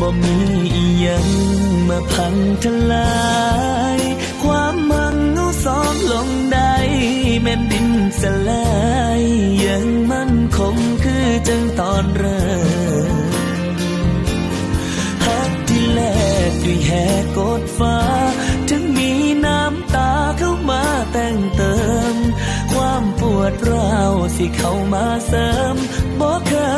บ่มีอีหยังมาพังทลาย ความมังเอาสองลงได้แม่นดินสลายยังมั่นคงคือจังตอนเริ่มฮักที่แลกด้วยแหกกดฟ้า ถึงมีน้ำตาเข้ามาแต่งเติม ความปวดร้าวสิเข้ามาเสริมบอกเคย